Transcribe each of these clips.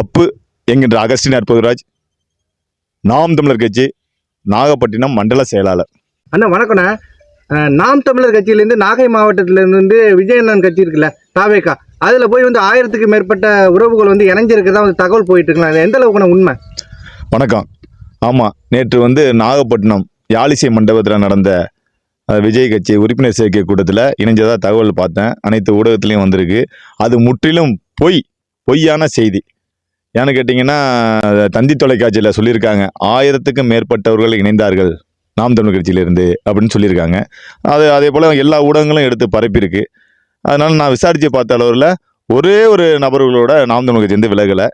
அப்பு என்கின்ற அகஸ்டின் அற்புதராஜ் நாம் தமிழர் கட்சி நாகப்பட்டினம் மண்டல செயலாளர். அண்ணா வணக்கண்ணா நாம் தமிழர் கட்சியிலேருந்து நாகை மாவட்டத்திலேருந்து விஜயண்ணன் கட்சி இருக்குல்ல தாவேக்கா. அதில் போய் வந்து ஆயிரத்துக்கு மேற்பட்ட உறவுகள் வந்து இணைஞ்சிருக்கிறதா வந்து தகவல் போயிட்டு இருக்குண்ணா அது எந்த அளவுக்குண்ணா உண்மை? வணக்கம். ஆமாம் நேற்று வந்து நாகப்பட்டினம் யாழிசை மண்டபத்தில் நடந்த விஜய் கட்சி உறுப்பினர் சேர்க்கை கூட்டத்தில் இணைஞ்சதாக தகவல் பார்த்தேன். அனைத்து ஊடகத்துலேயும் வந்திருக்கு. அது முற்றிலும் பொய் பொய்யான செய்தி. ஏன்னு கேட்டிங்கன்னா தந்தி தொலைக்காட்சியில் சொல்லியிருக்காங்க ஆயிரத்துக்கும் மேற்பட்டவர்கள் இணைந்தார்கள் நாம் தமிழ் கட்சியிலிருந்து அப்படின்னு சொல்லியிருக்காங்க. அது அதே போல் எல்லா ஊடகங்களும் எடுத்து பரப்பியிருக்கு. அதனால் நான் விசாரித்து பார்த்த அளவில் ஒரே ஒரு நபர்களோட நாம் தமிழ் கட்சி வந்து விலகலை.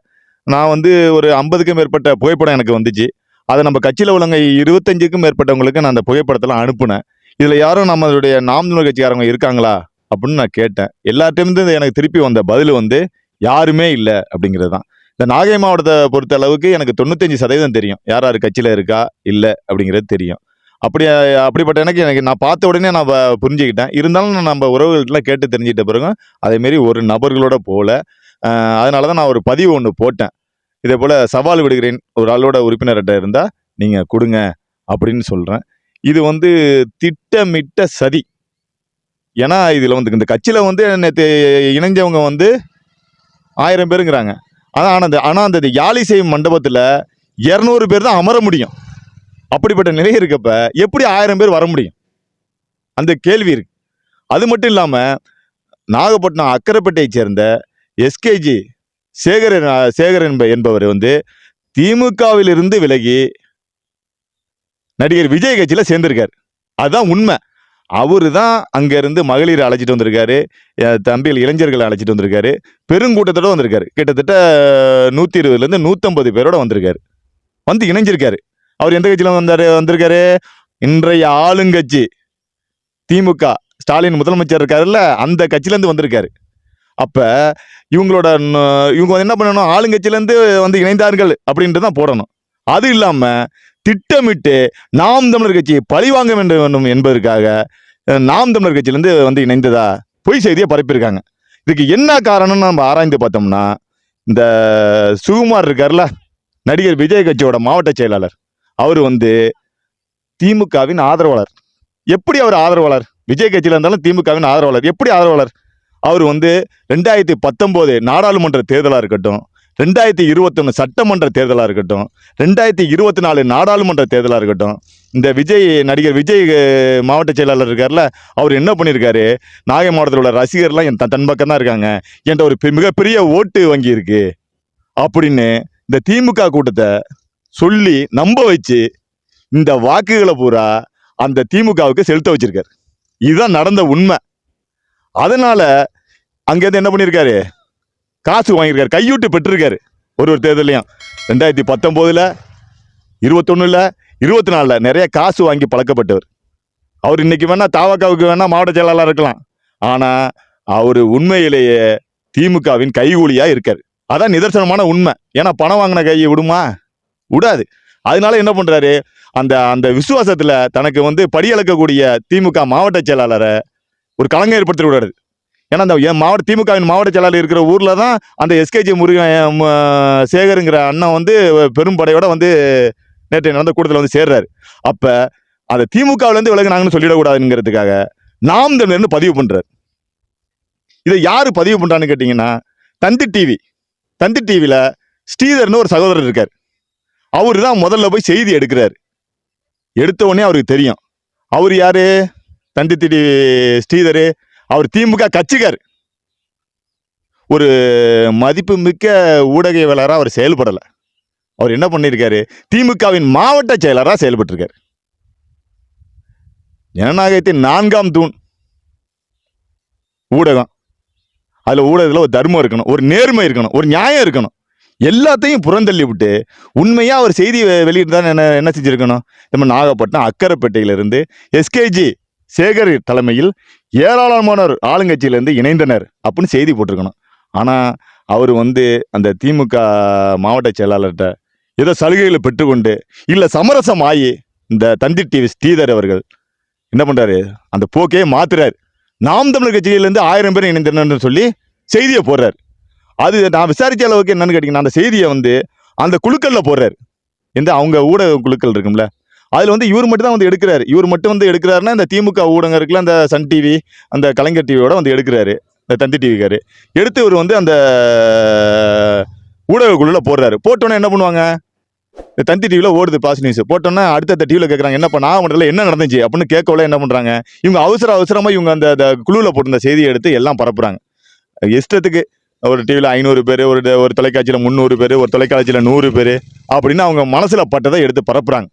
நான் வந்து ஒரு ஐம்பதுக்கும் மேற்பட்ட புகைப்படம் எனக்கு வந்துச்சு. அதை நம்ம கட்சியில் உள்ளவங்க இருபத்தஞ்சுக்கும் மேற்பட்டவங்களுக்கு நான் அந்த புகைப்படத்தெல்லாம் அனுப்புனேன். இதில் யாரும் நம்மளுடைய நாம் தமிழ் கட்சிக்காரங்க இருக்காங்களா அப்படின்னு நான் கேட்டேன். எல்லார்ட்டேருந்து எனக்கு திருப்பி வந்த பதில் வந்து யாருமே இல்லை அப்படிங்கிறது தான். இந்த நாகை மாவட்டத்தை பொறுத்த அளவுக்கு எனக்கு தொண்ணூத்தஞ்சு சதவீதம் தெரியும். யார் யார் கட்சியில் இருக்கா இல்லை அப்படிங்கிறது தெரியும். அப்படி அப்படிப்பட்ட எனக்கு எனக்கு நான் பார்த்த உடனே நான் புரிஞ்சுக்கிட்டேன். இருந்தாலும் நான் நம்ம உறவுகள்கிட்ட கேட்டு தெரிஞ்சுக்கிட்ட பிறகு அதேமாரி ஒரு நபர்களோட போகல அதனால தான் நான் ஒரு பதிவு ஒன்று போட்டேன். இதே போல் சவால் விடுகிறேன். ஒரு ஆளோட உறுப்பினர்கிட்ட இருந்தால் நீங்கள் கொடுங்க அப்படின்னு சொல்கிறேன் இது வந்து திட்டமிட்ட சதி. ஏன்னா இதில் வந்து இந்த கட்சியில் வந்து நேற்று இணைஞ்சவங்க வந்து ஆயிரம் பேருங்கிறாங்க. ஆனால் ஆனால் அந்த ஆனால் அந்த யாழிசை மண்டபத்தில் இரநூறு பேர் தான் அமர முடியும். அப்படிப்பட்ட நிலை இருக்கப்ப எப்படி ஆயிரம் பேர் வர முடியும்? அந்த கேள்வி இருக்கு. அது மட்டும் இல்லாமல் நாகப்பட்டினம் அக்கரைப்பேட்டையைச் சேர்ந்த எஸ்கேஜி சேகரன் சேகர் என்ப என்பவர் வந்து திமுகவிலிருந்து விலகி நடிகர் விஜய் கட்சியில் சேர்ந்திருக்கார். அதுதான் உண்மை. அவரு தான் அங்கேருந்து மகளிரை அழைச்சிட்டு வந்திருக்காரு. தம்பியில் தம்பிகள் இளைஞர்களை அழைச்சிட்டு வந்திருக்காரு. பெருங்கூட்டத்தோட வந்திருக்காரு. கிட்டத்தட்ட நூற்றி இருபதுலேருந்து நூற்றம்பது பேரோட வந்திருக்காரு. வந்து இணைஞ்சிருக்காரு. அவர் எந்த கட்சியில் வந்தார் வந்திருக்காரு? இன்றைய ஆளுங்கட்சி திமுக. ஸ்டாலின் முதலமைச்சர் இருக்காருல்ல அந்த கட்சியிலேருந்து வந்திருக்காரு. அப்போ இவங்களோட இவங்க வந்து என்ன பண்ணணும்? ஆளுங்கட்சியிலேருந்து வந்து இணைந்தார்கள் அப்படின்ட்டு தான் போடணும். அது இல்லாமல் திட்டமிட்டு நாம் தமிழர் கட்சியை பழிவாங்க வேண்டும் வேண்டும் என்பதற்காக நாம் தமிழர் கட்சியிலேருந்து வந்து இணைந்ததா பொய் செய்தியை பரப்பியிருக்காங்க. இதுக்கு என்ன காரணம்னு நம்ம ஆராய்ந்து பார்த்தோம்னா இந்த சுகுமார் இருக்கார்ல நடிகர் விஜய் கட்சியோட மாவட்ட செயலாளர். அவர் வந்து திமுகவின் ஆதரவாளர். எப்படி அவர் ஆதரவாளர்? விஜய் கட்சியில் இருந்தாலும் திமுகவின் ஆதரவாளர். எப்படி ஆதரவாளர்? அவர் வந்து ரெண்டாயிரத்தி பத்தொம்போது நாடாளுமன்ற தேர்தலாக இருக்கட்டும் ரெண்டாயிரத்தி இருபத்தொன்று சட்டமன்ற தேர்தலாக இருக்கட்டும் ரெண்டாயிரத்தி இருபத்தி நாலு நாடாளுமன்ற தேர்தலாக இருக்கட்டும் இந்த விஜய் நடிகர் விஜய் மாவட்ட செயலாளர் இருக்கார்ல அவர் என்ன பண்ணியிருக்காரு நாகை மாவட்டத்தில் உள்ள ரசிகர்லாம் என் தன் தன் பக்கம் தான் இருக்காங்க என்கிட்ட ஒரு பெ- மிகப்பெரிய ஓட்டு வங்கி இருக்கு அப்படின்னு இந்த திமுக கூட்டத்தை சொல்லி நம்ப வச்சு இந்த வாக்குகளை பூரா அந்த திமுகவுக்கு செலுத்த வச்சிருக்காரு. இதுதான் நடந்த உண்மை. அதனால் அங்கேருந்து என்ன பண்ணியிருக்காரு காசு வாங்கியிருக்காரு கையூட்டு பெற்றிருக்காரு. ஒரு ஒரு தேர்தலையும். ரெண்டாயிரத்தி பத்தொம்போதில் இருபத்தொன்னுல இருபத்தி நாலில் நிறைய காசு வாங்கி பழக்கப்பட்டவர். அவர் இன்றைக்கி வேணால் தாவக்காவுக்கு வேணால் மாவட்ட செயலாளராக இருக்கலாம். ஆனால் அவர் உண்மையிலேயே திமுகவின் கைகூலியாக இருக்கார். அதான் நிதர்சனமான உண்மை. ஏன்னா பணம் வாங்கின கையை விடுமா? விடாது. அதனால என்ன பண்ணுறாரு அந்த அந்த விசுவாசத்தில் தனக்கு வந்து படியளக்கக்கூடிய திமுக மாவட்ட செயலாளரை ஒரு கலங்க ஏற்படுத்தி விடாது ஏன்னா அந்த என் மாவட்ட திமுகவின் மாவட்ட செயலாளர் இருக்கிற ஊரில் தான் அந்த எஸ்கேஜி முருகன் சேகருங்கிற அண்ணன் வந்து பெரும்படையோட வந்து நேற்று நடந்த கூட்டத்தில் வந்து சேர்றாரு. அப்போ அந்த திமுகவிலேருந்து விலகினாங்கன்னு சொல்லிடக்கூடாதுங்கிறதுக்காக நாம் தமிழர்னு பதிவு பண்ணுறார் இதை யார் பதிவு பண்ணுறான்னு கேட்டிங்கன்னா தந்தி டிவி தந்தி டிவியில் ஸ்ரீதர்னு ஒரு சகோதரர் இருக்கார். அவர் தான் முதல்ல போய் செய்தி எடுக்கிறார். எடுத்த உடனே அவருக்கு தெரியும். அவர் யார்? தந்தி டிவி ஸ்ரீதர். அவர் திமுக கட்சிக்கார். ஒரு மதிப்புமிக்க ஊடகவியலராக அவர் செயல்படலை. அவர் என்ன பண்ணியிருக்காரு திமுகவின் மாவட்ட செயலராக செயல்பட்டிருக்கார். ஜனநாயகத்தின் நான்காம் தூண். ஊடகம். அதில் ஊடகத்தில் ஒரு தர்மம் இருக்கணும் ஒரு நேர்மை இருக்கணும் ஒரு நியாயம் இருக்கணும். எல்லாத்தையும் புறந்தள்ளி விட்டு உண்மையாக அவர் செய்தி வெளியிட்டு தான் என்ன என்ன செஞ்சுருக்கணும்? நம்ம நாகப்பட்டினம் அக்கரைப்பேட்டையிலிருந்து எஸ்கேஜி சேகர் தலைமையில் ஏராளமானோர் ஆளுங்கட்சியிலேருந்து இணைந்தனர் அப்படின்னு செய்தி போட்டிருக்கணும். ஆனால் அவர் வந்து அந்த திமுக மாவட்ட செயலாளர்கிட்ட ஏதோ சலுகைகளை பெற்றுக்கொண்டு இல்லை சமரசம் ஆகி இந்த தந்தி டிவி ஸ்ரீதர் அவர்கள் என்ன பண்ணுறாரு அந்த போக்கே மாத்துறாரு. நாம் தமிழர் கட்சியிலேருந்து ஆயிரம் பேர் இணைந்தனர் சொல்லி செய்தியை போடுறாரு. அது நான் விசாரித்த அளவுக்கு என்னென்னு கேட்டிங்கன்னா அந்த செய்தியை வந்து அந்த குழுக்களில் போடுறாரு. எந்த அவங்க ஊடக குழுக்கள் இருக்கும்ல அதில் வந்து இவர் மட்டும் தான் வந்து எடுக்கிறாரு. இவர் மட்டும் வந்து எடுக்கிறாருன்னா இந்த திமுக ஊடகம் இருக்குல்ல அந்த சன் டிவி அந்த கலைஞர் டிவியோட வந்து எடுக்கிறாரு. இந்த தந்தி டிவிக்காரு எடுத்து இவர் வந்து அந்த ஊடக போடுறாரு. போட்டோன்னே என்ன பண்ணுவாங்க? இந்த தந்தி டிவியில் ஓடுது பாஸ் நியூஸ் போட்டோன்னே அடுத்த டிவியில் கேட்குறாங்க என்னப்பா நாகமண்டலத்தில் என்ன நடந்துச்சு? அப்படின்னு கேட்கல என்ன பண்ணுறாங்க இவங்க அவசர அவசரமாக இவங்க அந்த அந்த குழுவில் போட்டிருந்த செய்தியை எடுத்து எல்லாம் பரப்புறாங்க. இஷ்டத்துக்கு ஒரு டிவியில் ஐநூறு பேர் ஒரு ஒரு தொலைக்காட்சியில் முந்நூறு பேர் ஒரு தொலைக்காட்சியில் நூறு பேர் அப்படின்னு அவங்க மனசில் பட்டதை எடுத்து பரப்புறாங்க.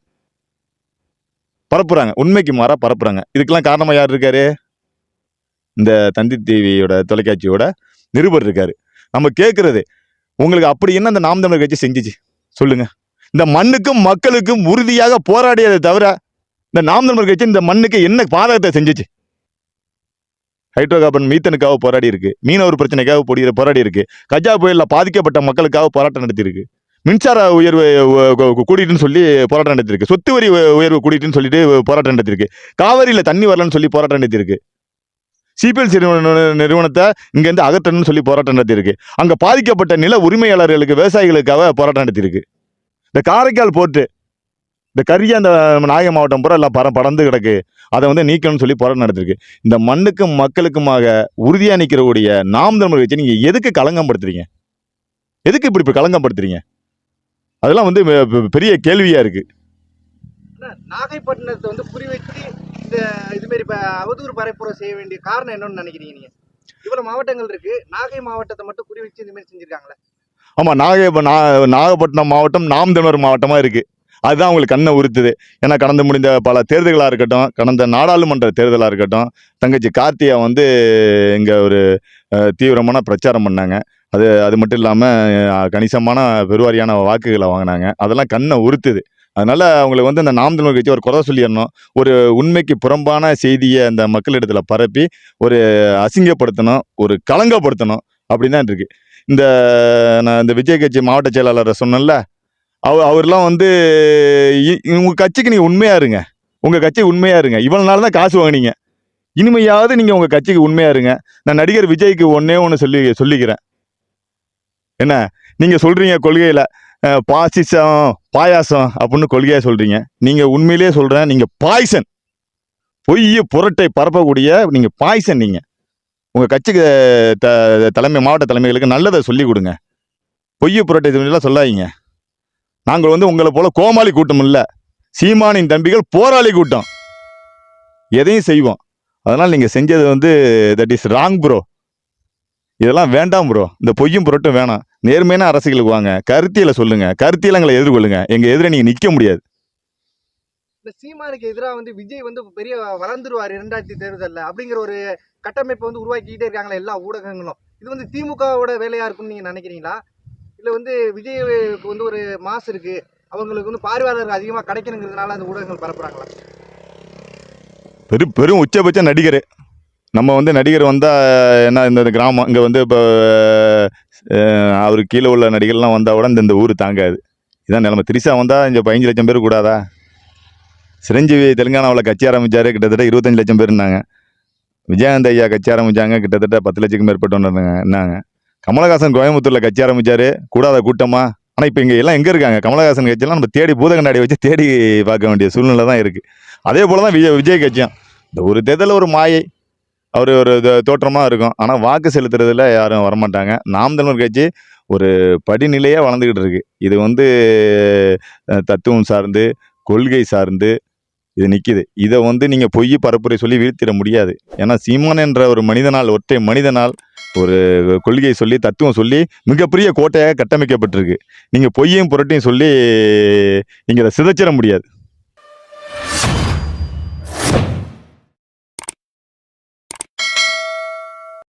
பரப்புறாங்க. உண்மைக்கு மாறா பரப்புறாங்க. இதுக்கெல்லாம் காரணமாக யார் இருக்காரு? இந்த தந்தி டிவியோட தொலைக்காட்சியோட நிருபர் இருக்காரு. நம்ம கேட்குறது உங்களுக்கு அப்படி என்ன அந்த நாம் தமிழர் கட்சி செஞ்சிச்சு? சொல்லுங்க. இந்த மண்ணுக்கும் மக்களுக்கும் உறுதியாக போராடியதை தவிர இந்த நாம் தமிழர் கட்சி இந்த மண்ணுக்கு என்ன பாதகத்தை செஞ்சுச்சு? ஹைட்ரோ கார்பன் மீத்தனுக்காக போராடி இருக்கு மீனவர் பிரச்சனைக்காக போடி போராடி இருக்கு கஜா புயலில் பாதிக்கப்பட்ட மக்களுக்காக போராட்டம் நடத்தியிருக்கு. மின்சார உயர்வு கூடிட்டுன்னு சொல்லி போராட்டம் நடத்திருக்கு சொத்து வரி உ- உயர்வு கூடிட்டுன்னு சொல்லிட்டு போராட்டம் நடத்திருக்கு காவிரியில் தண்ணி வரலன்னு சொல்லி போராட்டம் நடத்திருக்கு சிபிஎல்சி நிறுவனத்தை இங்கேருந்து அகற்றணும்னு சொல்லி போராட்டம் நடத்தியிருக்கு. அங்கே பாதிக்கப்பட்ட நில உரிமையாளர்களுக்கு விவசாயிகளுக்காக போராட்டம் நடத்தியிருக்கு. இந்த காரைக்கால் போட்டு இந்த கரிய அந்த நாகை மாவட்டம் பூரா எல்லாம் பற பறந்து கிடக்கு. அதை வந்து நீக்கணும்னு சொல்லி போராட்டம் நடத்திருக்கு இந்த மண்ணுக்கும் மக்களுக்குமாக உறுதியாக நிற்கிறக்கூடிய நாம் தமிழ் வச்சு நீங்கள் எதுக்கு களங்கம் படுத்துறீங்க எதுக்கு இப்படி இப்ப களங்கம் படுத்துறீங்க அதெல்லாம் வந்து பெரிய கேள்வியா இருக்கு. ஆனா, நாகைப்பட்டினத்தை வந்து குறி வச்சு இந்த இதுமாரி அவதூறு பரப்புரை செய்ய வேண்டிய காரணம் என்னன்னு நினைக்கிறீங்க நீங்க? இவ்வளவு மாவட்டங்கள் இருக்கு. நாகை மாவட்டத்தை மட்டும் குறி வச்சு இந்த மாதிரி செஞ்சிருக்காங்களே? ஆமா நாகை நாகப்பட்டினம் மாவட்டம் நாம் தமிழர் மாவட்டமா இருக்கு. அதுதான் உங்களுக்கு கண்ணை உறுத்துது. ஏன்னா கடந்து முடிந்த பல தேர்தல்களாக இருக்கட்டும் கடந்த நாடாளுமன்ற தேர்தலாக இருக்கட்டும் தங்கச்சி கார்த்தியா வந்து இங்கே ஒரு தீவிரமான பிரச்சாரம் பண்ணாங்க. அது அது மட்டும் இல்லாமல் கணிசமான பெருவாரியான வாக்குகளை வாங்கினாங்க. அதெல்லாம் கண்ணை உறுத்துது. அதனால் அவங்களுக்கு வந்து இந்த நாம் தமிழ் கட்சி ஒரு குறை சொல்லிடணும். ஒரு உண்மைக்கு புறம்பான செய்தியை அந்த மக்களிடத்தில் பரப்பி ஒரு அசிங்கப்படுத்தணும் ஒரு களங்கப்படுத்தணும் அப்படி தான் இருக்குது இந்த நான் இந்த விஜய் கட்சி மாவட்ட செயலாளரை சொன்னேன்ல அவ அவர்லாம் வந்து இ- கட்சிக்கு நீங்கள் உண்மையாக இருங்க. உங்கள் கட்சி உண்மையாக இருங்க. இவ்வளோ நாள் தான் காசு வாங்குனீங்க. இனிமையாவது நீங்கள் உங்கள் கட்சிக்கு உண்மையாக இருங்க. நான் நடிகர் விஜய்க்கு ஒன்றே ஒன்று சொல்லி சொல்லிக்கிறேன். என்ன? நீங்கள் சொல்கிறீங்க கொள்கையில் பாசிசம் பாயாசம் அப்படின்னு கொள்கையாக சொல்கிறீங்க நீங்கள் உண்மையிலேயே சொல்கிறேன் நீங்கள் பாய்சன் பொய்ய புரட்டை பரப்பக்கூடிய நீங்கள் பாய்சன் நீங்கள் உங்கள் கட்சிக்கு த- தலைமை மாவட்ட தலைமைகளுக்கு நல்லதை சொல்லி கொடுங்க. பொய்ய புரட்டை எல்லாம் சொல்லாதீங்க. நாங்கள் வந்து உங்களை போல் கோமாளி கூட்டம் இல்லை. சீமானின் தம்பிகள் போராளி கூட்டம். எதையும் செய்வோம். அதனால் நீங்கள் செஞ்சது வந்து தட் இஸ் ராங் ப்ரோ இதெல்லாம் வேண்டாம் ப்ரோ இந்த பொய்யும் புரட்டும் வேணாம். நேர்மையான அரசியலுக்கு வாங்க. கருத்தியலை சொல்லுங்க. கருத்தியலை எங்களை எதிர்கொள்ளுங்க. எங்க எதிர நீங்க நிக்க முடியாது. இந்த சீமானுக்கு எதிராக வந்து விஜய் வந்து பெரிய வளர்ந்துருவார் இரண்டாயிரத்தி தேர்தலில் அப்படிங்கிற ஒரு கட்டமைப்பை வந்து உருவாக்கிக்கிட்டே இருக்காங்களே எல்லா ஊடகங்களும். இது வந்து திமுகவோட வேலையா இருக்கும்னு நீங்க நினைக்கிறீங்களா? இல்ல வந்து விஜய்க்கு வந்து ஒரு மாசு இருக்கு. அவங்களுக்கு வந்து பார்வையாளர்கள் அதிகமா கிடைக்கணுங்கிறதுனால அந்த ஊடகங்கள் பரப்புறாங்களா? பெரும் பெரும் உச்சபட்ச நடிகர். நம்ம வந்து நடிகர் வந்தால் என்ன இந்த இந்த கிராமம் இங்கே வந்து இப்போ அவர் கீழே உள்ள நடிகர்லாம் வந்தால் கூட இந்த இந்த ஊர் தாங்காது. இதான் நிலமை. திரிசா வந்தால் இங்கே பதினஞ்சு லட்சம் பேர் கூடாதா? சிரஞ்சீவி தெலுங்கானாவில் கட்சி ஆரம்பித்தார் கிட்டத்தட்ட இருபத்தஞ்சு லட்சம் பேர் இருந்தாங்க. விஜயகாந்த் ஐயா கட்சி ஆரம்பித்தாங்க கிட்டத்தட்ட பத்து லட்சத்துக்கு மேற்பட்டவங்க இருந்தாங்க கமலஹாசன் கோயம்புத்தூரில் கட்சி ஆரம்பித்தார் கூடாத கூட்டமாக ஆனால் இப்போ இங்கே எல்லாம் எங்கே இருக்காங்க? கமலஹாசன் கட்சியெல்லாம் நம்ம தேடி பூத கண்ணாடி வச்சு தேடி பார்க்க வேண்டிய சூழ்நிலை தான் இருக்குது அதே போல் தான் விஜய் விஜய் கட்சியும். இந்த ஒரு தேர்தலில் ஒரு மாயை. அவர் ஒரு தோற்றமாக இருக்கும். ஆனால் வாக்கு செலுத்துறதுல யாரும் வரமாட்டாங்க. நாம் தமிழர் கட்சி ஒரு படிநிலையாக வளர்ந்துக்கிட்டு இருக்கு. இது வந்து தத்துவம் சார்ந்து கொள்கை சார்ந்து இது நிற்கிது இதை வந்து நீங்கள் பொய் பரப்புரை சொல்லி வீழ்த்திட முடியாது. ஏன்னா சீமான் என்ற ஒரு மனிதனால் ஒற்றை மனிதனால் ஒரு கொள்கையை சொல்லி தத்துவம் சொல்லி மிகப்பெரிய கோட்டையாக கட்டமைக்கப்பட்டிருக்கு. நீங்கள் பொய்யும் புரட்டையும் சொல்லி நீங்கள் அதை சிதைச்சிட முடியாது.